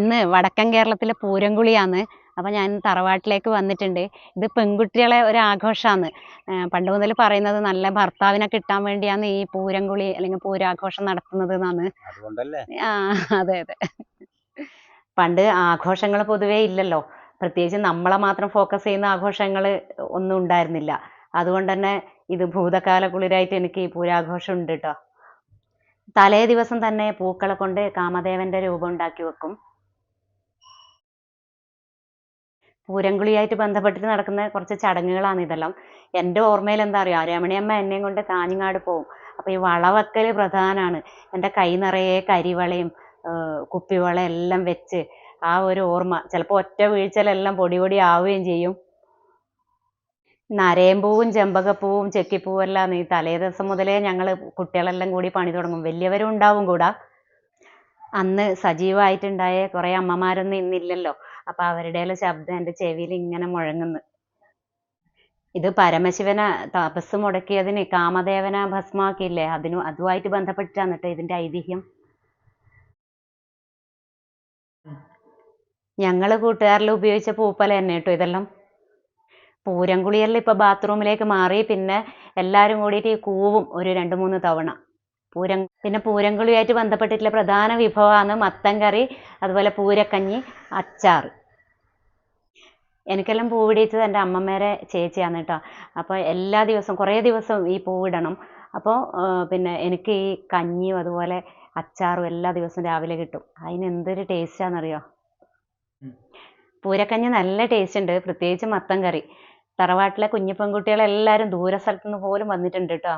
ഇന്ന് വടക്കൻ കേരളത്തിലെ പൂരംകുളിയാണ്. അപ്പോൾ ഞാൻ തറവാട്ടിലേക്ക് വന്നിട്ടുണ്ട്. ഇത് പെൺകുട്ടികളെ ഒരു ആഘോഷമാണ് പണ്ട് മുതൽ പറയുന്നത് നല്ല ഭർത്താവിനെ കിട്ടാൻ വേണ്ടിയാണ് ഈ പൂരംകുളി അല്ലെങ്കിൽ പൂരാഘോഷം നടത്തുന്നത് എന്നാണ്. ആ അതെ അതെ. പണ്ട് ആഘോഷങ്ങൾ പൊതുവേ ഇല്ലല്ലോ. പ്രത്യേകിച്ച് നമ്മളെ മാത്രം ഫോക്കസ് ചെയ്യുന്ന ആഘോഷങ്ങൾ ഒന്നും ഉണ്ടായിരുന്നില്ല. അതുകൊണ്ട് തന്നെ ഇത് ഭൂതകാല കുളിരായിട്ട് എനിക്ക് ഈ പൂരാഘോഷം ഉണ്ട് കേട്ടോ തലേ ദിവസം തന്നെ പൂക്കളെ കൊണ്ട് കാമദേവന്റെ രൂപം ഉണ്ടാക്കി വെക്കും. പൂരംകുളിയായിട്ട് ബന്ധപ്പെട്ടിട്ട് നടക്കുന്ന കുറച്ച് ചടങ്ങുകളാണ് ഇതെല്ലാം. എന്റെ ഓർമ്മയിൽ എന്താ അറിയോ? രമണിയമ്മ എന്നെയും കൊണ്ട് കാഞ്ഞങ്ങാട് പോകും അപ്പോൾ ഈ വളവെക്കൽ പ്രധാനമാണ് എന്റെ കൈ നിറയെ കരിവളയും ഏർ കുപ്പിവള എല്ലാം വെച്ച് ആ ഒരു ഓർമ്മ. ചിലപ്പോൾ ഒറ്റ വീഴ്ചയിലെല്ലാം പൊടി പൊടി ആവുകയും ചെയ്യും. നരയമ്പൂവും ചെമ്പകപ്പൂവും ചെക്കിപ്പൂവും എല്ലാം ഈ തലേ ദിവസം മുതലേ ഞങ്ങൾ കുട്ടികളെല്ലാം കൂടി പണി തുടങ്ങും. വലിയവരും ഉണ്ടാവും കൂടെ. അന്ന് സജീവമായിട്ടുണ്ടായ കുറേ അമ്മമാരൊന്നും ഇന്നില്ലല്ലോ. അപ്പോൾ അവരുടെ ശബ്ദം എന്റെ ചെവിയിൽ ഇങ്ങനെ മുഴങ്ങുന്നു. ഇത് പരമശിവന തപസ് മുടക്കിയതിന് കാമദേവനെ ഭസ്മാക്കിയില്ലേ അതിനു അതുമായിട്ട് ബന്ധപ്പെട്ടിട്ടാണ് കേട്ടോ ഇതിന്റെ ഐതിഹ്യം. ഞങ്ങൾ കൂട്ടുകാരിൽ ഉപയോഗിച്ച പൂപ്പല തന്നെ കേട്ടോ ഇതെല്ലാം. പൂരംകുളിയല്ല ഇപ്പൊ ബാത്റൂമിലേക്ക് മാറി. പിന്നെ എല്ലാരും കൂടിയിട്ട് ഈ കൂവും ഒരു രണ്ട് മൂന്ന് തവണ. പൂരം പിന്നെ പൂരംകുളിയായിട്ട് ബന്ധപ്പെട്ടിട്ടുള്ള പ്രധാന വിഭവമാണ് മത്തൻ കറി അതുപോലെ പൂരക്കഞ്ഞി അച്ചാർ എനിക്കെല്ലാം പൂവിടിയിച്ചത് എന്റെ അമ്മമ്മേരെ ചേച്ചിയാണ് കേട്ടോ. അപ്പോൾ എല്ലാ ദിവസവും കുറേ ദിവസം ഈ പൂവിടണം അപ്പോൾ പിന്നെ എനിക്ക് ഈ കഞ്ഞിയും അതുപോലെ അച്ചാറും എല്ലാ ദിവസവും രാവിലെ കിട്ടും. അതിന് എന്തൊരു ടേസ്റ്റാണെന്നറിയോ പൂരക്കഞ്ഞി നല്ല ടേസ്റ്റ് ഉണ്ട്. പ്രത്യേകിച്ച് മത്തൻ കറി. തറവാട്ടിലെ കുഞ്ഞു പെൺകുട്ടികളെല്ലാവരും ദൂര സ്ഥലത്തു നിന്ന് പോലും വന്നിട്ടുണ്ട് കേട്ടോ.